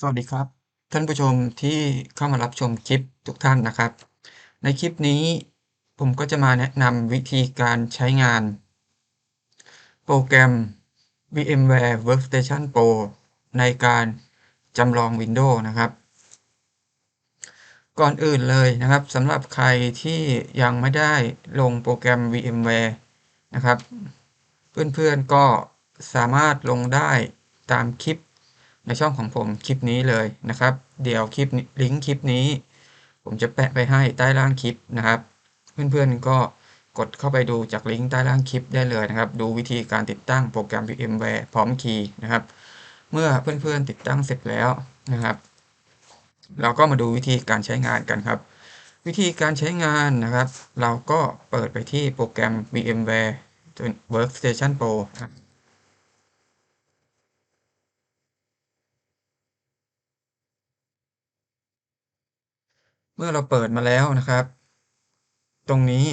สวัสดีครับ ท่านผู้ชมที่เข้ามารับชมคลิปทุกท่านนะครับ ในคลิปนี้ผมก็จะมาแนะนำวิธีการใช้งาน โปรแกรม VMware Workstation Pro ในการจำลอง Windows นะครับ ก่อนอื่นเลยนะครับสำหรับใครที่ยังไม่ได้ลงโปรแกรม VMware นะครับ เพื่อนๆก็สามารถลงได้ตามคลิป ในช่องของผมคลิปนี้เลยนะครับ เดี๋ยวคลิปลิงก์คลิปนี้ ผมจะแปะไปให้ใต้ล่างคลิปนะครับ เพื่อนๆก็กดเข้าไปดูจากลิงก์ใต้ล่างคลิปได้เลยนะครับ ดูวิธีการติดตั้งโปรแกรม VMware พร้อมคีย์นะครับ เมื่อเพื่อนๆติดตั้งเสร็จแล้วนะครับ เราก็มาดูวิธีการใช้งานกันครับ วิธีการใช้งานนะครับ เราก็เปิดไปที่โปรแกรม VMware Workstation Pro ครับ เมื่อเราเปิดมาแล้วนะครับ ตรงนี้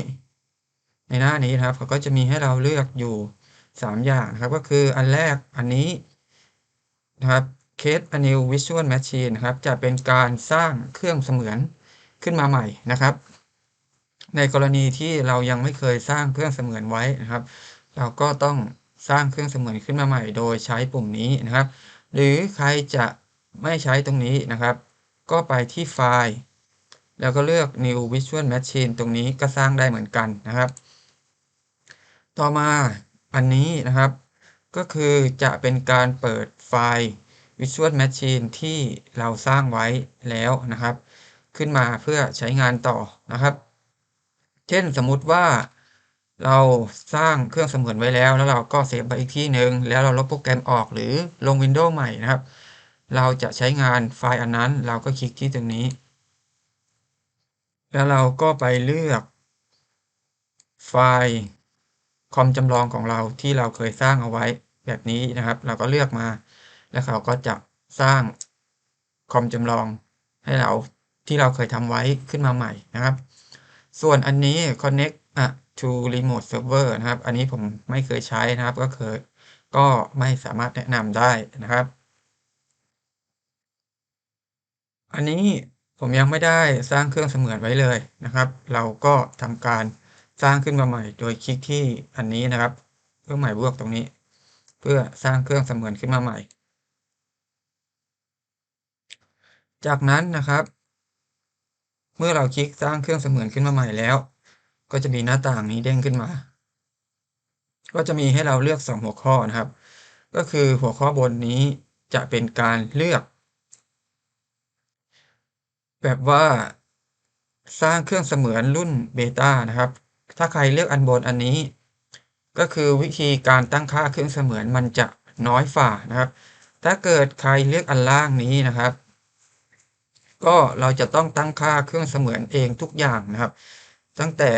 ในหน้านี้นะครับเขาก็จะมีให้เราเลือกอยู่ 3 อย่างนะครับ ก็คืออันแรกอันนี้นะครับ Create a new Visual Machine นะครับ จะเป็นการสร้างเครื่องเสมือนขึ้นมาใหม่นะครับ ในกรณีที่เรายังไม่เคยสร้างเครื่องเสมือนไว้นะครับ เราก็ต้องสร้างเครื่องเสมือนขึ้นมาใหม่ โดยใช้ปุ่มนี้นะครับ หรือใครจะไม่ใช้ตรงนี้นะครับ ก็ไปที่ไฟล์ แล้วก็เลือก New Visual Machine ตรงนี้ก็สร้างได้เหมือนกันนะครับ ต่อมาอันนี้นะครับ ก็คือจะเป็นการเปิดไฟล์ Visual Machine ที่เราสร้างไว้แล้วนะครับ ขึ้นมาเพื่อใช้งานต่อนะครับ เช่นสมมุติว่าเราสร้างเครื่องเสมือนไว้แล้ว แล้วเราก็เซฟไปอีกที่หนึ่งแล้วเราลบโปรแกรมออกหรือลง Windows ใหม่นะครับ เราจะใช้งานไฟล์อันนั้น เราก็คลิกที่ตรงนี้ แล้วเราก็ไปเลือก ไฟล์คอมจำลองของเราที่เราเคยสร้างเอาไว้แบบนี้นะครับ เราก็เลือกมา แล้วเขาก็จะสร้างคอมจำลองให้เราที่เราเคยทำไว้ขึ้นมาใหม่นะครับ ส่วนอันนี้ connect อะ to remote server นะครับ อันนี้ผมไม่เคยใช้นะครับ ก็เคยก็ไม่สามารถแนะนำได้นะครับ อันนี้ ผมยังไม่ได้สร้างเครื่องเสมือนไว้เลยนะครับ เราก็ทำการสร้างขึ้นมาใหม่ โดยคลิกที่อันนี้นะครับ เครื่องหมายบวกตรงนี้ เพื่อสร้างเครื่องเสมือนขึ้นมาใหม่ จากนั้นนะครับ เมื่อเราคลิกสร้างเครื่องเสมือนขึ้นมาใหม่แล้ว ก็จะมีหน้าต่างนี้เด้งขึ้นมา ก็จะมีให้เราเลือก 2 หัวข้อนะครับ ก็คือหัวข้อบนนี้จะเป็นการเลือก แบบว่าสร้างเครื่องเสมือนรุ่นเบต้านะครับ ถ้าใครเลือกอันบนอันนี้ ก็คือวิธีการตั้งค่าเครื่องเสมือนมันจะน้อยฝ่านะครับ ถ้าเกิดใครเลือกอันล่างนี้นะครับ ก็เราจะต้องตั้งค่าเครื่องเสมือนเองทุกอย่างนะครับ ตั้งแต่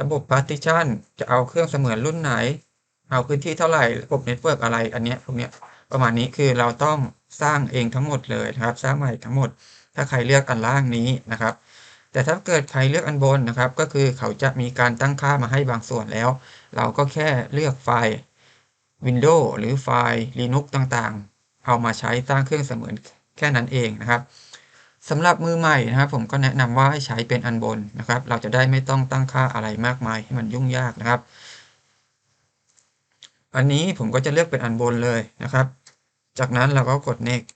ระบบ partition จะเอาเครื่องเสมือนรุ่นไหน เอาพื้นที่เท่าไหร่ ระบบเน็ตเวิร์กอะไร อันนี้พวกนี้ประมาณนี้คือเราต้องสร้างเองทั้งหมดเลยนะครับ สร้างใหม่ทั้งหมด ถ้าใครเลือกอันล่างนี้นะครับ แต่ถ้าเกิดใครเลือกอันบนนะครับ ก็คือเขาจะมีการตั้งค่ามาให้บางส่วนแล้ว เราก็แค่เลือกไฟล์ Windows หรือไฟล์ Linux ต่างๆ เอามาใช้สร้างเครื่องเสมือนแค่นั้นเองนะครับสำหรับมือใหม่นะครับ ผมก็แนะนำว่าให้ใช้เป็นอันบนนะครับ เราจะได้ไม่ต้องตั้งค่าอะไรมากมายให้มันยุ่งยากนะครับ อันนี้ผมก็จะเลือกเป็นอันบนเลยนะครับ จากนั้นเราก็กด next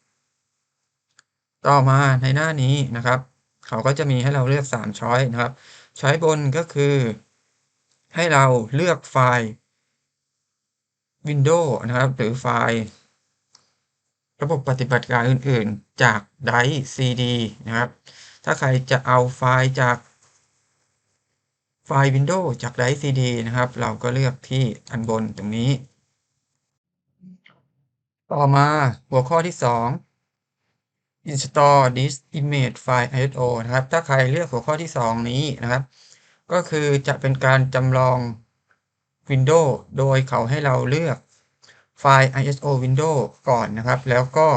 ต่อมาในหน้านี้นะครับ เขาก็จะมีให้เราเลือก3ช้อยนะครับ ช้อยบนก็คือ ให้เราเลือกไฟล์ Windows นะครับ หรือไฟล์ ระบบปฏิบัติการอื่น ๆ จากไดร์ CD นะครับ ถ้าใครจะเอาไฟล์จากไฟล์ Windows จากไดร์ CD นะครับ เราก็เลือกที่อันบนตรงนี้ ต่อมาหัวข้อที่ 2 install this image file iso นะครับ ถ้าใครเลือกหัวข้อที่ 2 นี้นะครับ ก็คือจะเป็นการจำลอง Windows โดยเขาให้เราเลือกไฟล์ iso Windows ก่อนนะครับ แล้วก็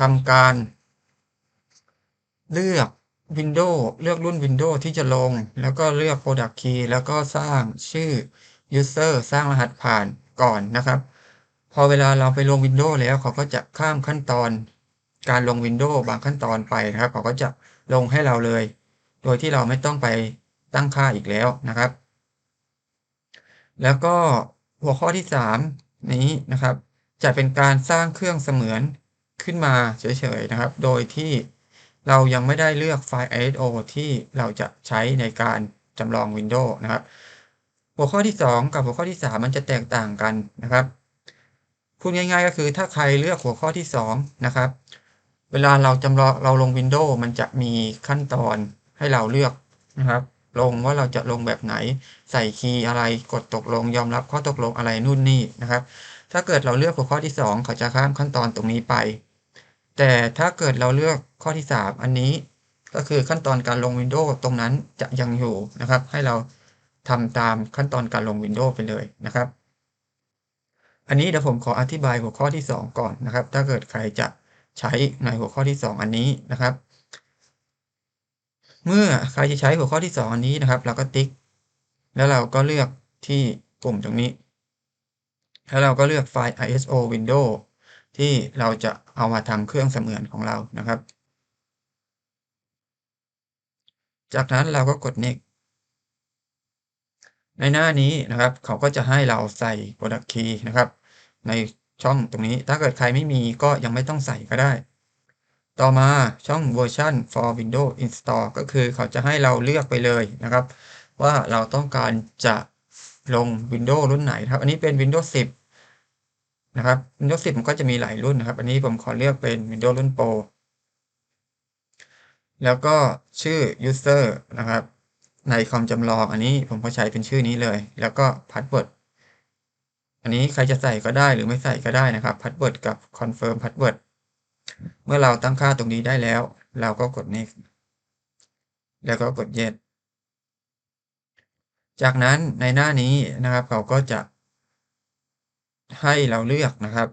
ทำการเลือก Windows เลือกรุ่น Windows ที่จะลง แล้วก็เลือก Product Key แล้วก็สร้างชื่อ User สร้างรหัสผ่านก่อนนะครับ พอเวลาเราไปลง Windows แล้วเขาก็จะข้ามขั้นตอน การลง Windows บางขั้นตอนไปนะครับ เขาก็จะลงให้เราเลย โดยที่เราไม่ต้องไปตั้งค่าอีกแล้วนะครับ แล้วก็หัวข้อที่ 3 นี้นะครับ จะเป็นการสร้างเครื่องเสมือนขึ้นมาเฉยๆนะครับ โดยที่เรายังไม่ได้เลือกไฟล์ ISO ที่เราจะใช้ในการจำลอง Windows นะครับ หัวข้อที่ 2 กับหัวข้อที่ 3 มันจะแตกต่างกันนะครับพูดง่ายๆก็คือถ้าใครเลือกหัวข้อที่ 2 นะครับ เวลาเราจำลองเราลง Windows มันจะมีขั้นตอนให้เราเลือกนะครับ ลงว่าเราจะลงแบบไหน ใส่คีย์อะไรกดตกลงยอมรับข้อตกลงอะไรนู่นนี่นะครับ ถ้าเกิดเราเลือกหัวข้อที่ 2 เขาจะข้ามขั้นตอนตรงนี้ไป แต่ถ้าเกิดเราเลือกข้อที่ 3 อันนี้ก็คือขั้นตอนการลง Windows ตรงนั้นจะยังอยู่นะครับ ให้เราทำตามขั้นตอนการลง Windows ไปเลยนะครับ อันนี้เดี๋ยวผมขออธิบายหัวข้อที่ 2 ก่อนนะครับ ถ้าเกิดใครจะ ใช้ในหัวข้อที่ 2 อันนี้นะครับ เมื่อใครจะใช้หัวข้อที่ 2 อันนี้นะครับ เราก็ติ๊ก แล้วเราก็เลือกที่ปุ่มตรงนี้ แล้วเราก็เลือกไฟล์ ISO Windows ที่เราจะเอามาทำเครื่องเสมือนของเรานะครับ จากนั้นเราก็กด next ในหน้านี้นะครับ เขาก็จะให้เราใส่ product key นะครับ ใน ช่องตรงนี้ถ้าเกิดใครไม่มีก็ยังไม่ต้องใส่ก็ได้ ต่อมาช่อง version for Windows install ก็คือเขาจะให้เราเลือกไปเลยนะครับ ว่าเราต้องการจะลง Windows รุ่นไหนครับ อันนี้เป็น Windows 10 นะครับ Windows 10 มันก็จะมีหลายรุ่นนะครับ อันนี้ผมขอเลือกเป็น Windows รุ่น Pro แล้วก็ชื่อ user นะครับ ในคอมจำลองอันนี้ผมก็ใช้เป็นชื่อนี้เลย แล้วก็ password อันนี้ใครจะใส่ก็ได้หรือไม่ใส่ก็ได้นะครับ password กับ confirm password เมื่อเราตั้งค่าตรงนี้ได้แล้ว เราก็กด next แล้วก็กด yes จากนั้นในหน้านี้นะครับเขาก็จะให้เราเลือกนะครับ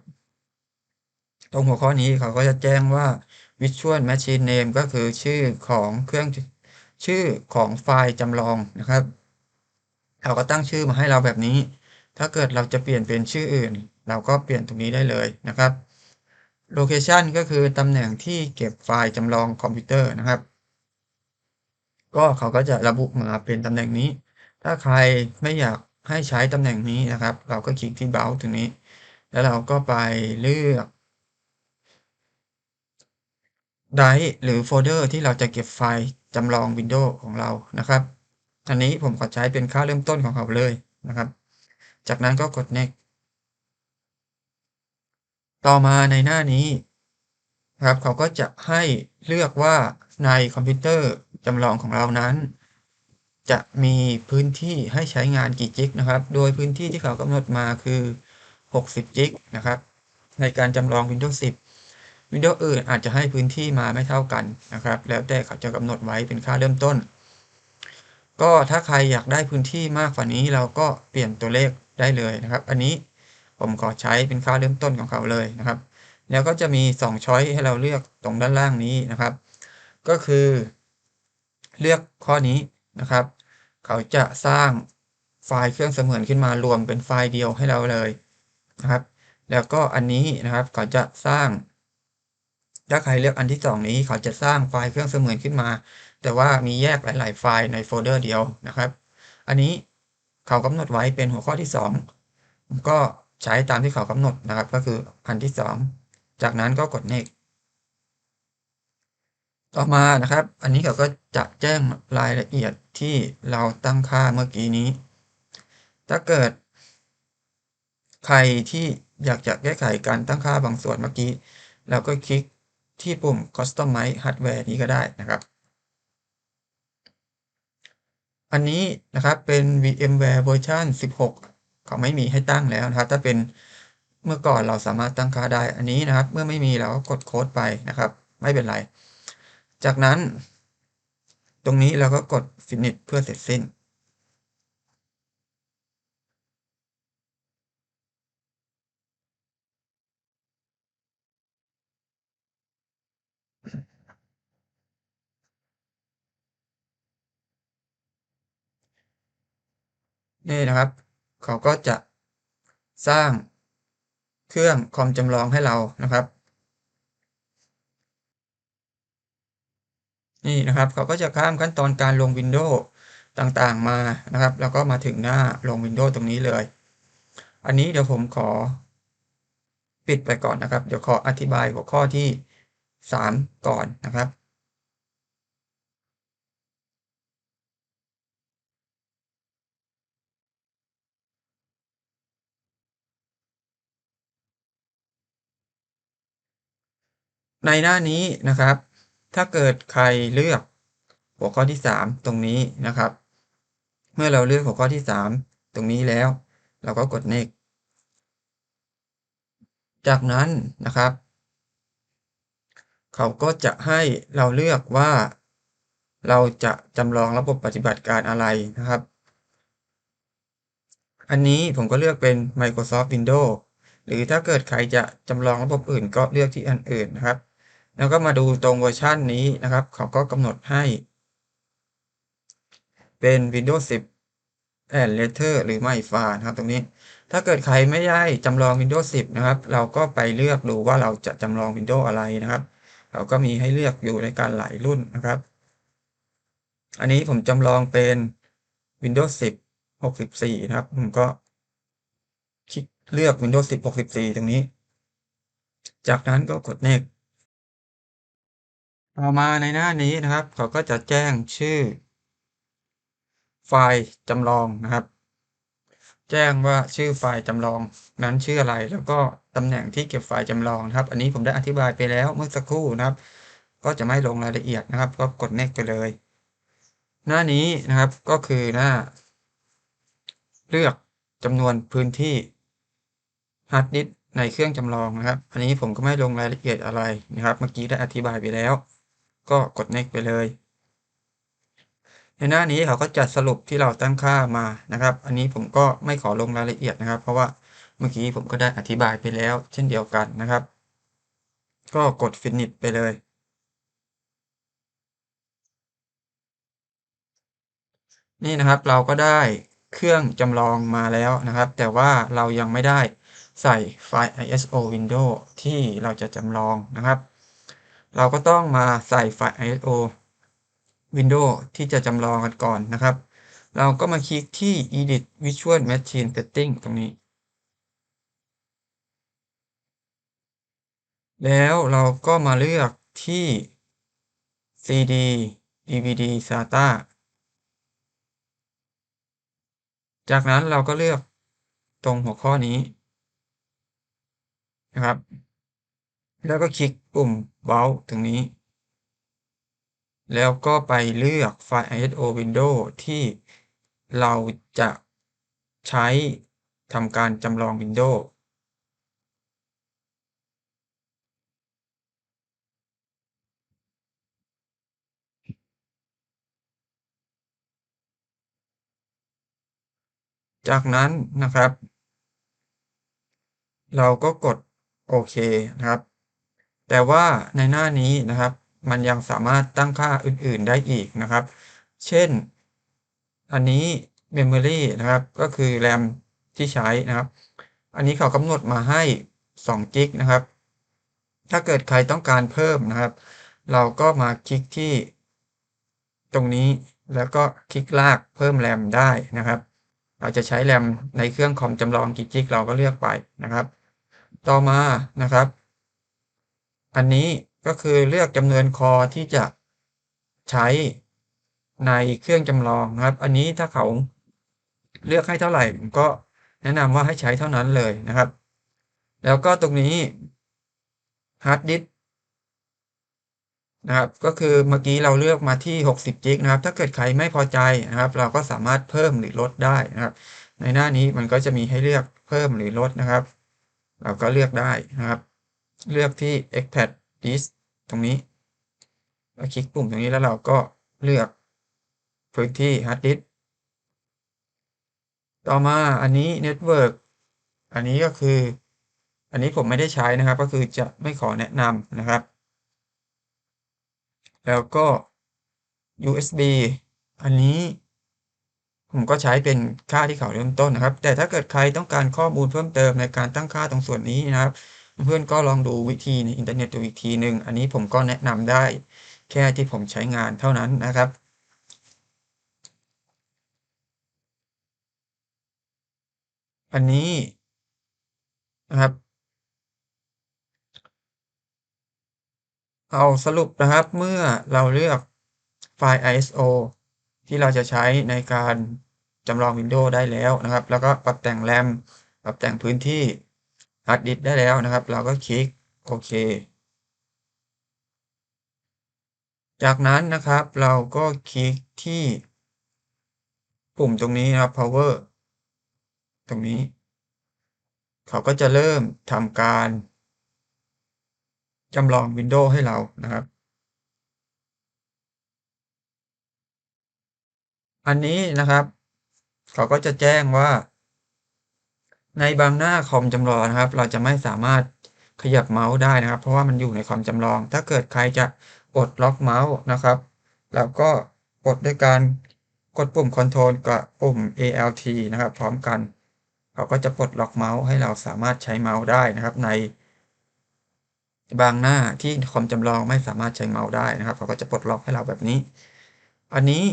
ตรงหัวข้อนี้เขาก็จะแจ้งว่า Visual Machine Name ก็คือชื่อของเครื่องชื่อของไฟล์จำลองนะครับ เขาก็ตั้งชื่อมาให้เราแบบนี้ ถ้าเกิดเราจะเปลี่ยนเป็นชื่ออื่น เราก็เปลี่ยนตรงนี้ได้เลยนะครับ Location ก็คือตำแหน่งที่เก็บไฟล์จำลองคอมพิวเตอร์นะครับ ก็เขาก็จะระบุมาเป็นตำแหน่งนี้ ถ้าใครไม่อยากให้ใช้ตำแหน่งนี้นะครับ เราก็คลิกที่ Browse ตรงนี้ แล้วเราก็ไปเลือก Drive หรือโฟลเดอร์ที่เราจะเก็บไฟล์จำลอง Windows ของเรานะครับ อันนี้ผมขอใช้เป็นค่าเริ่มต้นของเขาเลยนะครับ จากนั้นก็กด next ต่อมาในหน้านี้นะครับเขาก็จะให้เลือกว่าในคอมพิวเตอร์จำลองของเรานั้น จะมีพื้นที่ให้ใช้งานกี่จิกนะครับ โดยพื้นที่ที่เขากำหนดมาคือ 60 จิกนะครับ ในการจำลอง Windows 10 Windows อื่นอาจจะให้พื้นที่มาไม่เท่ากันนะครับ แล้วแต่เขาจะกำหนดไว้เป็นค่าเริ่มต้น ก็ถ้าใครอยากได้พื้นที่มากกว่านี้เราก็เปลี่ยนตัวเลข ได้เลยนะครับ อันนี้ผมขอใช้เป็นค่าเริ่มต้นของเขาเลยนะครับ แล้วก็จะมี2ช้อยให้เราเลือกตรงด้านล่างนี้นะครับ ก็คือเลือกข้อนี้นะครับ เขาจะสร้างไฟล์เครื่องเสมือนขึ้นมารวมเป็นไฟล์เดียวให้เราเลยนะครับ แล้วก็อันนี้นะครับเขาจะสร้าง ถ้าใครเลือกอันที่ 2 นี้ เขาจะสร้างไฟล์เครื่องเสมือนขึ้นมา แต่ว่ามีแยกหลาย ๆ ไฟล์ในโฟลเดอร์เดียวนะครับ อันนี้ เขากำหนดไว้เป็นหัวข้อที่ 2 ก็ใช้ตามที่เขากำหนดนะครับ ก็คืออันที่ 2 จากนั้นก็กด next ต่อมานะครับ อันนี้เขาก็จะแจ้งรายละเอียดที่เราตั้งค่าเมื่อกี้นี้ ถ้าเกิด ใครที่อยากจะแก้ไขการตั้งค่าบางส่วนเมื่อกี้ เราก็คลิกที่ปุ่ม Customize Hardware นี้ก็ได้นะครับ อันนี้นะครับเป็น VMware เวอร์ชัน16 เขาไม่มีให้ตั้งแล้วนะครับ ถ้าเป็นเมื่อก่อนเราสามารถตั้งค่าได้ อันนี้นะครับ เมื่อไม่มีเราก็กดโค้ดไปนะครับ ไม่เป็นไร จากนั้น ตรงนี้เราก็กด Finish เพื่อเสร็จสิ้น นี่นะครับ เขาก็จะสร้างเครื่องคอมจำลองให้เรานะครับ นี่นะครับเขาก็จะข้ามขั้นตอนการลง Windows ต่างๆมานะครับ แล้วก็มาถึงหน้าลง Windows ตรงนี้เลย อันนี้เดี๋ยวผมขอ ปิดไปก่อนนะครับ เดี๋ยวขออธิบายหัวข้อที่ 3 ก่อนนะครับ ในหน้านี้นะครับ ถ้าเกิดใครเลือกหัวข้อที่ 3 ตรงนี้นะครับ เมื่อเราเลือกหัวข้อที่ 3 ตรงนี้แล้ว เราก็กด next จากนั้นนะครับ เขาก็จะให้เราเลือกว่า เราจะจำลองระบบปฏิบัติการอะไรนะครับ อันนี้ผมก็เลือกเป็น Microsoft Windows หรือถ้าเกิดใครจะจำลองระบบอื่นก็เลือกที่อันอื่นนะครับ แล้วก็มาดูตรงเวอร์ชันนี้นะครับ เขาก็กำหนดให้ เป็น Windows 10 and Later หรือไม่ฟานะครับ ตรงนี้ ถ้าเกิดใครไม่ได้จำลอง Windows 10 นะครับ เราก็ไปเลือกดูว่าเราจะจำลอง Windows อะไรนะครับเราก็มีให้เลือกอยู่ในการหลายรุ่นนะครับ อันนี้ผมจำลองเป็น Windows 10 64 นะครับ ผมก็คลิกเลือก Windows 10 64 ตรงนี้ จากนั้นก็กด next ต่อมาในหน้านี้นะครับ เขาก็จะแจ้งชื่อ ไฟล์จำลองนะครับ แจ้งว่าชื่อไฟล์จำลองนั้นชื่ออะไร แล้วก็ตำแหน่งที่เก็บไฟล์จำลองนะครับ อันนี้ผมได้อธิบายไปแล้วเมื่อสักครู่นะครับ ก็จะไม่ลงรายละเอียดนะครับ ก็กด next ไปเลย หน้านี้นะครับก็คือหน้า เลือกจำนวนพื้นที่ฮาร์ดดิสในเครื่องจำลองนะครับ อันนี้ผมก็ไม่ลงรายละเอียดอะไรนะครับ เมื่อกี้ได้อธิบายไปแล้ว ก็กด next ไปเลย ในหน้านี้เขาก็จัดสรุปที่เราตั้งค่ามานะครับ อันนี้ผมก็ไม่ขอลงรายละเอียดนะครับ เพราะว่าเมื่อกี้ผมก็ได้อธิบายไปแล้ว เช่นเดียวกันนะครับ ก็กด finish ไปเลยนี่นะครับเราก็ได้เครื่องจำลองมาแล้วนะครับ แต่ว่าเรายังไม่ได้ใส่ไฟล์ ISO window ที่เราจะจำลองนะครับ เราก็ต้องมาใส่ไฟล์ ISO window ที่จะจำลองกันก่อนนะครับ เราก็มาคลิกที่ edit visual machine setting ตรงนี้ แล้วเราก็มาเลือกที่ CD DVD SATA จากนั้นเราก็เลือกตรงหัวข้อนี้นะครับ แล้วก็คลิกปุ่ม Vault ตรงนี้ แล้วก็ไปเลือกไฟล์ ISO window ที่เราจะใช้ทำการจำลอง Windows จากนั้นนะครับ เราก็กดโอเคนะครับ แต่ว่าในหน้านี้นะครับ มันยังสามารถตั้งค่าอื่นๆได้อีกนะครับ เช่น อันนี้ Memory นะครับ ก็คือ RAM ที่ใช้นะครับ อันนี้เขากำหนดมาให้2กิกนะครับ ถ้าเกิดใครต้องการเพิ่มนะครับ เราก็มาคลิกที่ตรงนี้แล้วก็คลิกลากเพิ่ม RAM ได้นะครับ เราจะใช้ RAM ในเครื่องคอมจำลองกี่กิกเราก็เลือกไปนะครับ ต่อมานะครับ อันนี้ก็คือเลือกจำนวนคอที่จะใช้ในเครื่องจำลองนะครับ อันนี้ถ้าเขาเลือกให้เท่าไหร่ผมก็แนะนำว่าให้ใช้เท่านั้นเลยนะครับ แล้วก็ตรงนี้ฮาร์ดดิสนะครับ ก็คือเมื่อกี้เราเลือกมาที่ 60กิกนะครับ ถ้าเกิดใครไม่พอใจนะครับ เราก็สามารถเพิ่มหรือลดได้นะครับ ในหน้านี้มันก็จะมีให้เลือกเพิ่มหรือลดนะครับ เราก็เลือกได้นะครับ เลือกที่ expand disk ตรงนี้เราคลิกปุ่มตรงนี้แล้วเราก็เลือกพื้นที่ฮาร์ดดิสก์ต่อมาอันนี้ Network อันนี้ก็คือ อันนี้ผมไม่ได้ใช้นะครับ ก็คือจะไม่ขอแนะนำนะครับ แล้วก็ USB อันนี้ผมก็ใช้เป็นค่าที่เขาเริ่มต้นนะครับ แต่ถ้าเกิดใครต้องการข้อมูลเพิ่มเติมในการตั้งค่าตรงส่วนนี้นะครับ เพื่อนก็ลองดูวิธีในอินเทอร์เน็ตดูอีกทีหนึ่งอันนี้ผมก็แนะนำได้แค่ที่ผมใช้งานเท่านั้นนะครับอันนี้นะครับ เอาสรุปนะครับเมื่อเราเลือกไฟล์ ISO ที่เราจะใช้ในการจำลอง Windows ได้แล้วนะครับ แล้วก็ปรับแต่งแรม ปรับแต่งพื้นที่ ฮาร์ดดิสได้แล้วนะครับ เราก็คลิกโอเค จากนั้นนะครับเราก็คลิกที่ปุ่มตรงนี้นะครับ power ตรงนี้ เขาก็จะเริ่มทำการจำลอง Windows ให้เรานะครับ อันนี้นะครับ เขาก็จะแจ้งว่า ในบางหน้าคอมจำลองนะครับ เราจะไม่สามารถขยับเมาส์ได้นะครับ เพราะว่ามันอยู่ในคอมจำลอง ถ้าเกิดใครจะปลดล็อกเมาส์นะครับเราก็ปลดด้วยการกดปุ่ม Ctrl กับปุ่ม Alt นะครับ พร้อมกัน เขาก็จะปลดล็อกเมาส์ให้เราสามารถใช้เมาส์ได้นะครับ ใน บางหน้าที่คอมจำลองไม่สามารถใช้เมาส์ได้นะครับ เขาก็จะปลดล็อกให้เราแบบนี้ อันนี้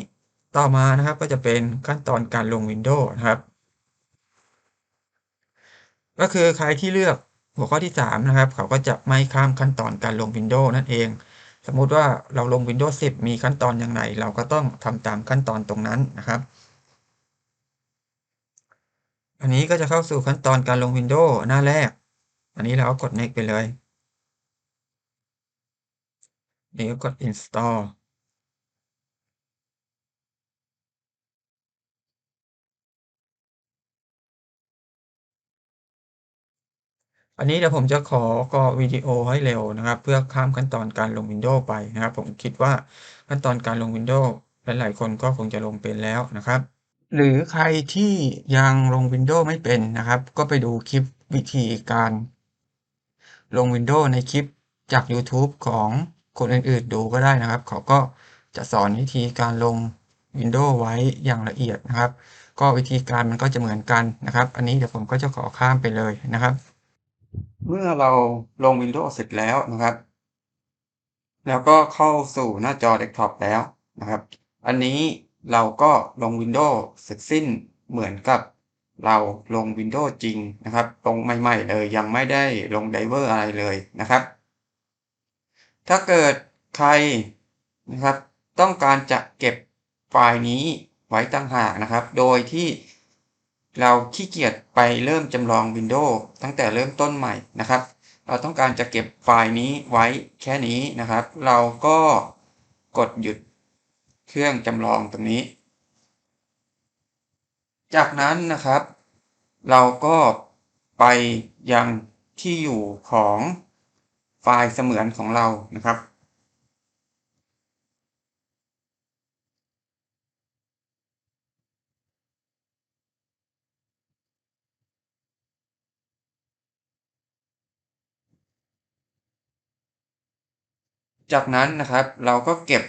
ต่อมานะครับก็จะเป็นขั้นตอนการลง Windows นะครับ ก็คือใครที่เลือกหัวข้อที่ 3 นะครับ เขาก็จะไม่ข้ามขั้นตอนการลง Windows นั่นเอง สมมุติว่าเราลง Windows 10 มีขั้นตอนอย่างไร เราก็ต้องทำตามขั้นตอนตรงนั้นนะครับอันนี้ก็จะเข้าสู่ขั้นตอนการลง Windows หน้าแรก อันนี้เราก็กด next ไปเลย นี่ก็กด install อันนี้เดี๋ยวผมจะขอกอวิดีโอให้เร็วนะครับ เพื่อข้ามขั้นตอนการลง Windows ไปนะครับ ผมคิดว่าขั้นตอนการลง Windows หลายๆคนก็คงจะลงเป็นแล้วนะครับ หรือใครที่ยังลง Windows ไม่เป็นนะครับ ก็ไปดูคลิปวิธีการลง Windows ในคลิปจาก YouTube ของคนอื่นๆดูก็ได้นะครับ เขาก็จะสอนวิธีการลง Windows ไว้อย่างละเอียดนะครับ ก็วิธีการมันก็จะเหมือนกันนะครับ อันนี้เดี๋ยวผมก็จะขอข้ามไปเลยนะครับ เมื่อเราลง Windows เสร็จแล้วนะครับ แล้วก็เข้าสู่หน้าจอเดสก์ท็อปแล้วนะครับ อันนี้เราก็ลง Windows เสร็จสิ้นเหมือนกับเราลง Windows จริงนะครับลงใหม่ๆเลยยังไม่ได้ลงไดเวอร์อะไรเลยนะครับ ถ้าเกิดใครนะครับ ต้องการจะเก็บไฟล์นี้ไว้ตั้งหากนะครับ โดยที่ เราขี้เกียจไปเริ่มจำลอง Windows ตั้งแต่เริ่มต้นใหม่นะครับ เราต้องการจะเก็บไฟล์นี้ไว้แค่นี้นะครับ เราก็กดหยุดเครื่องจำลองตรงนี้ จากนั้นนะครับ เราก็ไปยังที่อยู่ของไฟล์เสมือนของเรานะครับ จากนั้นนะครับ เราก็เก็บ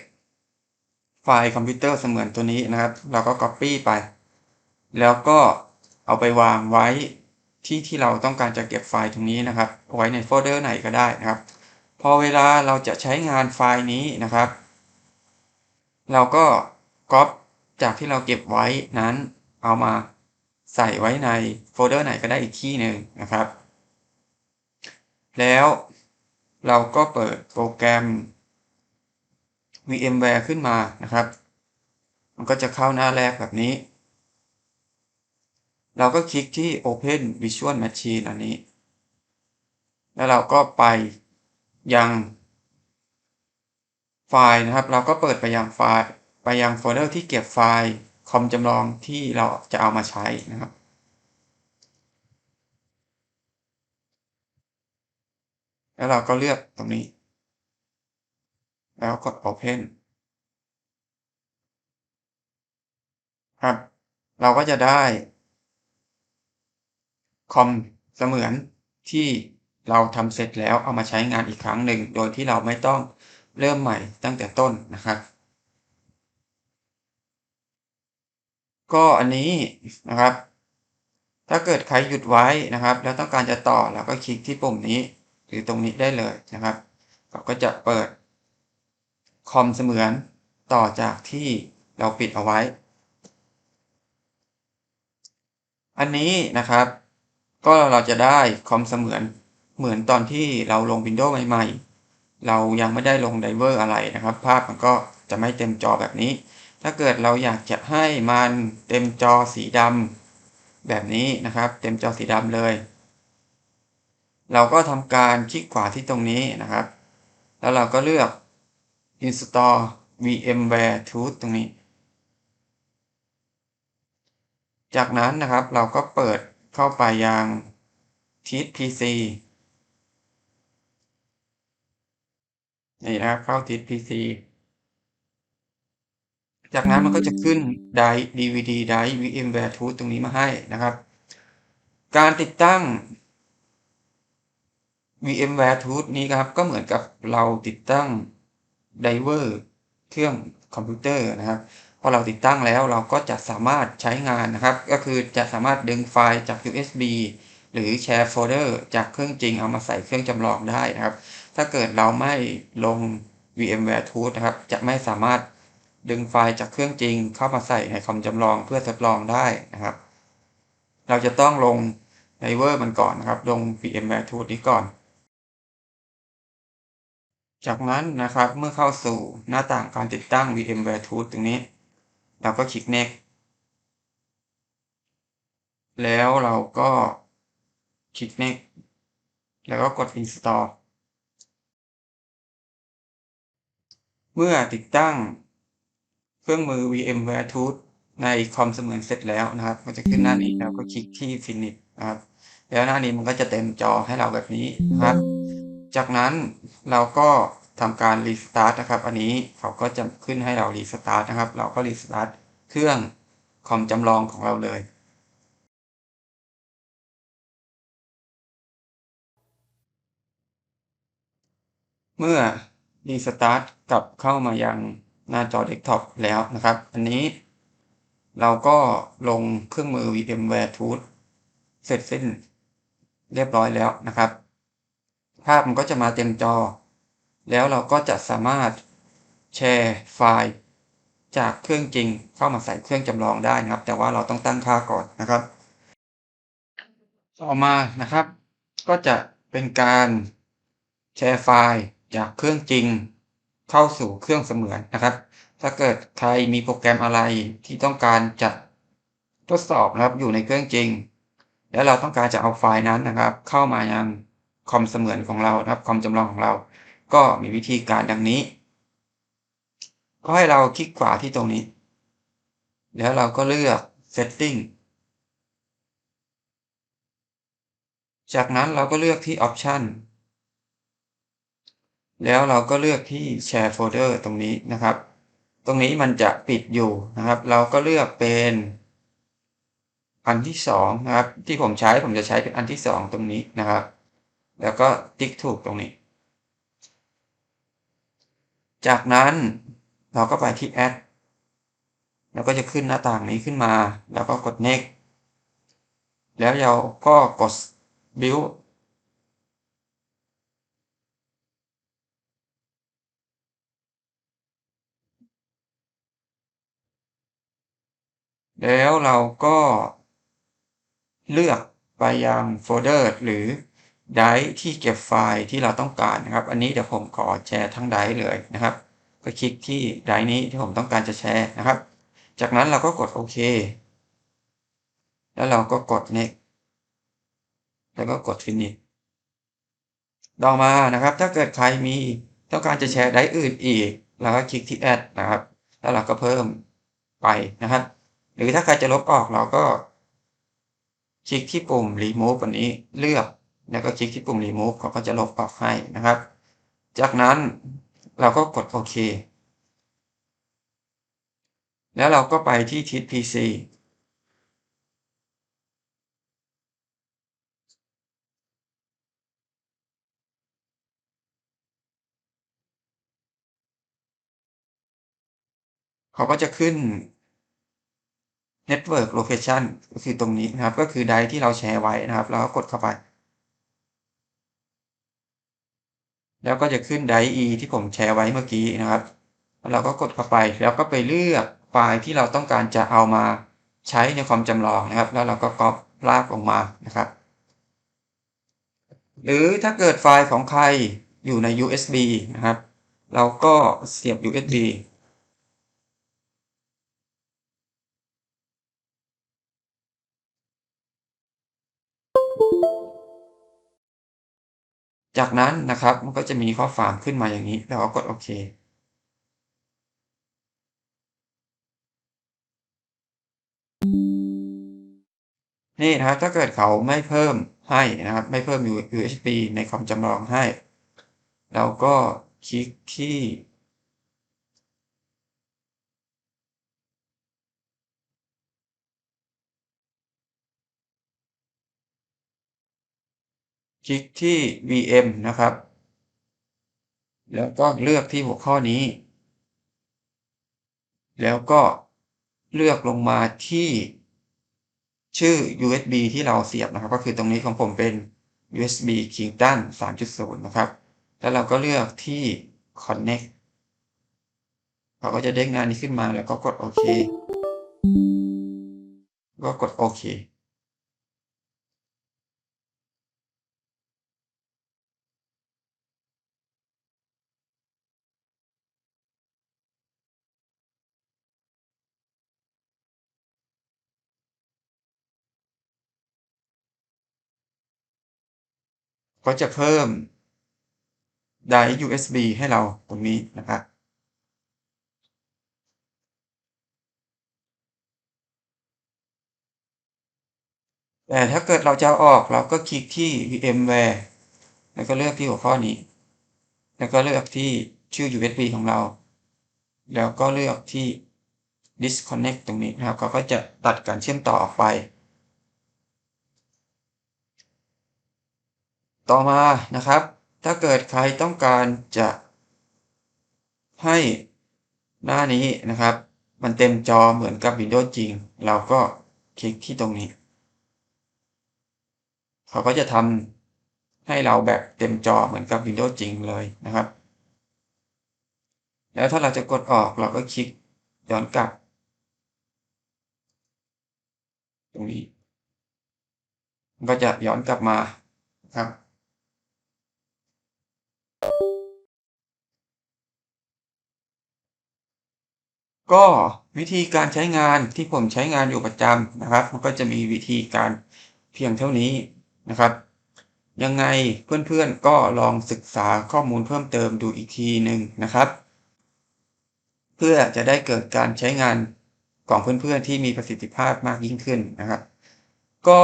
ไฟล์คอมพิวเตอร์เสมือนตัวนี้นะครับ เราก็ Copy ไป แล้วก็เอาไปวางไว้ที่ที่เราต้องการจะเก็บไฟล์ตรงนี้นะครับ ไว้ในโฟลเดอร์ไหนก็ได้นะครับ พอเวลาเราจะใช้งานไฟล์นี้นะครับ เราก็ก๊อปจากที่เราเก็บไว้นั้นเอามาใส่ไว้ในโฟลเดอร์ไหนก็ได้อีกที่หนึ่งนะครับ แล้ว เราก็เปิดโปรแกรม VMware ขึ้นมานะครับ มันก็จะเข้าหน้าแรกแบบนี้ เราก็คลิกที่ Open Visual Machine อันนี้ แล้วเราก็ไปยังไฟล์นะครับ เราก็เปิดไปยังไฟล์ ไปยังโฟลเดอร์ที่เก็บไฟล์คอมจำลองที่เราจะเอามาใช้นะครับ แล้วเราก็เลือกตรงนี้ แล้วกด Open ครับ เราก็จะได้คอมเสมือนที่เราทำเสร็จแล้วเอามาใช้งานอีกครั้งหนึ่ง โดยที่เราไม่ต้องเริ่มใหม่ตั้งแต่ต้นนะครับ ก็อันนี้นะครับ ถ้าเกิดใครหยุดไว้นะครับ แล้วต้องการจะต่อเราก็คลิกที่ปุ่มนี้ หรือตรงนี้ได้เลยนะครับ เราก็จะเปิดคอมเสมือนต่อจากที่เราปิดเอาไว้ อันนี้นะครับ ก็เราจะได้คอมเสมือนเหมือนตอนที่เราลง Windows ใหม่ๆ เรายังไม่ได้ลงไดเวอร์อะไรนะครับ ภาพมันก็จะไม่เต็มจอแบบนี้ ถ้าเกิดเราอยากจะให้มันเต็มจอสีดำแบบนี้นะครับ เต็มจอสีดำเลย เราก็ทำการคลิกขวาที่ตรงนี้นะครับ แล้วเราก็เลือก install VMware Tools ตรงนี้ จากนั้นนะครับเราก็เปิดเข้าไปยัง Teach PC นี่นะครับเข้า Teach PC จากนั้นมันก็จะขึ้น Drive DVD Drive VMware Tools ตรงนี้มาให้นะครับ การติดตั้ง VMware Tools นี้ครับก็เหมือนกับเราติดตั้งไดเวอร์เครื่องคอมพิวเตอร์นะครับพอเราติดตั้งแล้วเราก็จะสามารถใช้งานนะครับ ก็คือจะสามารถดึงไฟล์จาก USB หรือแชร์โฟลเดอร์จากเครื่องจริงเอามาใส่เครื่องจำลองได้นะครับ ถ้าเกิดเราไม่ลง VMware Tools นะครับ จะไม่สามารถดึงไฟล์จากเครื่องจริงเข้ามาใส่ในคอมจำลองเพื่อทดลองได้นะครับ เราจะต้องลงไดเวอร์มันก่อนนะครับ ลง VMware Tools นี้ก่อน จากนั้นนะครับเมื่อเข้าสู่หน้าต่างการติดตั้ง VMware Tools ตรงนี้ เราก็คลิก next แล้วเราก็คลิก next แล้วก็กด install เมื่อติดตั้งเครื่องมือ VMware Tools ในคอมเสมือนเสร็จแล้วนะครับ ก็จะขึ้นหน้านี้แล้วก็คลิกที่ finish นะครับ แล้วหน้านี้มันก็จะเต็มจอให้เราแบบนี้นะครับ จากนั้นเราก็ทำการรีสตาร์ทนะครับ อันนี้เขาก็จะขึ้นให้เรารีสตาร์ทนะครับ เราก็รีสตาร์ทเครื่องคอมจำลองของเราเลย เมื่อรีสตาร์ทกลับเข้ามายังหน้าจอเดสก์ท็อปแล้วนะครับ อันนี้เราก็ลงเครื่องมือ VMware Tools เสร็จสิ้นเรียบร้อยแล้วนะครับาพมันก็จะมาเต็มจอ แล้วเราก็จะสามารถแชร์ไฟล์ จากเครื่องจริงเข้ามาใส่เครื่องจำลองได้นะครับ แต่ว่าเราต้องตั้งค่าก่อนนะครับ ต่อมานะครับ ก็จะเป็นการแชร์ไฟล์จากเครื่องจริง เข้าสู่เครื่องเสมือนนะครับ ถ้าเกิดใครมีโปรแกรมอะไรที่ต้องการจะทดสอบนะครับอยู่ในเครื่องจริง แล้วเราต้องการจะเอาไฟล์นั้นนะครับ เข้ามายัง คอมเสมือนของเรานะครับคอมจำลองของเรา ก็มีวิธีการดังนี้ ก็ให้เราคลิกขวาที่ตรงนี้ แล้วเราก็เลือก setting จากนั้นเราก็เลือกที่ option แล้วเราก็เลือกที่ share folder ตรงนี้นะครับ ตรงนี้มันจะปิดอยู่นะครับ เราก็เลือกเป็นอันที่สองนะครับ ที่ผมใช้ผมจะใช้เป็นอันที่สองตรงนี้นะครับ แล้วก็ติ๊กถูกตรงนี้ จากนั้นเราก็ไปที่ add แล้วก็จะขึ้นหน้าต่างนี้ขึ้นมา แล้วก็กด next แล้วเราก็กด build แล้วเราก็เลือกไปยังโฟลเดอร์หรือ ไดร์ที่เก็บไฟล์ที่เราต้องการนะครับ อันนี้เดี๋ยวผมขอแชร์ทั้งไดร์เลยนะครับ ก็คลิกที่ไดร์นี้ที่ผมต้องการจะแชร์นะครับ จากนั้นเราก็กดโอเค แล้วเราก็กด next แล้วก็กด finish ต่อมานะครับ ถ้าเกิดใครมีต้องการจะแชร์ไดร์อื่นอีก เราก็คลิกที่ add นะครับ แล้วเราก็เพิ่มไปนะครับ หรือถ้าใครจะลบออกเราก็ คลิกที่ปุ่ม remove อันนี้เลือก แล้วก็คลิกที่ปุ่ม remove เขาก็จะลบออกให้นะครับ จากนั้นเราก็กดโอเค แล้วเราก็ไปที่ทิศ PC เขาก็จะขึ้น Network Location ก็คือตรงนี้นะครับ ก็คือไดที่เราแชร์ไว้นะครับ แล้วก็กดเข้าไป แล้วก็จะขึ้นไดอีที่ผมแชร์ไว้เมื่อกี้นะครับ เราก็กดเข้าไปแล้วก็ไปเลือกไฟล์ที่เราต้องการจะเอามาใช้ในความจำลองนะครับ แล้วเราก็ก๊อปลากออกมานะครับ หรือถ้าเกิดไฟล์ของใครอยู่ใน USB นะครับ เราก็เสียบ USB จากนั้นนะครับมันก็จะมีข้อความขึ้นมาอย่างนี้ แล้วก็กดโอเค นี่นะครับถ้าเกิดเขาไม่เพิ่มให้นะครับ ไม่เพิ่ม USB ในคอมจำลองให้ เราก็คลิกที่ ลิกที่ VM นะครับ แล้วก็เลือกที่หัวข้อนี้ แล้วก็เลือกลงมาที่ชื่อ USB ที่เราเสียบนะครับ ก็คือตรงนี้ของผมเป็น USB Kingston 3.0 นะครับ แล้วเราก็เลือกที่ Connect เขาก็จะเด้งงานนี้ขึ้นมาแล้วก็กดโอเค ก็กดโอเค ก็จะเพิ่ม drive USB ให้เราตรงนี้นะครับแต่ถ้าเกิดเราจะอออกเราก็คลิกที่ VMware แล้วก็เลือกที่หัวข้อนี้ แล้วก็เลือกที่ชื่อ USB ของเรา แล้วก็เลือกที่ disconnect ตรงนี้นะครับเขาก็จะตัดการเชื่อมต่อออกไป ต่อมานะครับ ถ้าเกิดใครต้องการจะ ให้หน้านี้นะครับ มันเต็มจอเหมือนกับ Windows จริง เราก็คลิกที่ตรงนี้ เขาก็จะทำให้เราแบบเต็มจอเหมือนกับ Windows จริงเลยนะครับ แล้วถ้าเราจะกดออกเราก็คลิกย้อนกลับ ตรงนี้มันก็จะย้อนกลับมาครับ ก็วิธีการใช้งานที่ผมใช้งานอยู่ประจำนะครับ มันก็จะมีวิธีการเพียงเท่านี้นะครับ ยังไงเพื่อนๆก็ลองศึกษาข้อมูลเพิ่มเติมดูอีกทีหนึ่งนะครับ เพื่อจะได้เกิดการใช้งานของเพื่อนๆที่มีประสิทธิภาพมากยิ่งขึ้นนะครับ ก็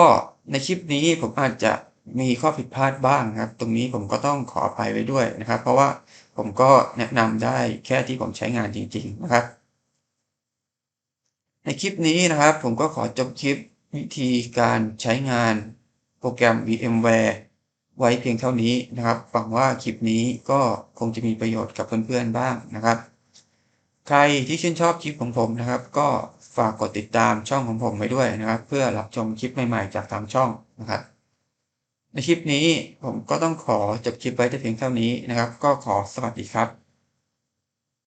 ในคลิปนี้ผมอาจจะ มีข้อผิดพลาดบ้างครับ ตรงนี้ผมก็ต้องขออภัยไว้ด้วยนะครับ เพราะว่าผมก็แนะนำได้แค่ที่ผมใช้งานจริง ๆ นะครับ ในคลิปนี้นะครับ ผมก็ขอจบคลิปวิธีการใช้งานโปรแกรม VMware ไว้เพียงเท่านี้นะครับหวังว่าคลิปนี้ก็คงจะมีประโยชน์กับเพื่อนๆบ้างนะครับ ใครที่ชื่นชอบคลิปของผมนะครับ ก็ฝากกดติดตามช่องของผมไว้ด้วยนะครับ เพื่อรับชมคลิปใหม่ๆจากทางช่องนะครับ ในคลิปนี้ผมก็ต้องขอจบคลิปไว้แต่เพียงเท่านี้นะครับ ก็ขอสวัสดีครับ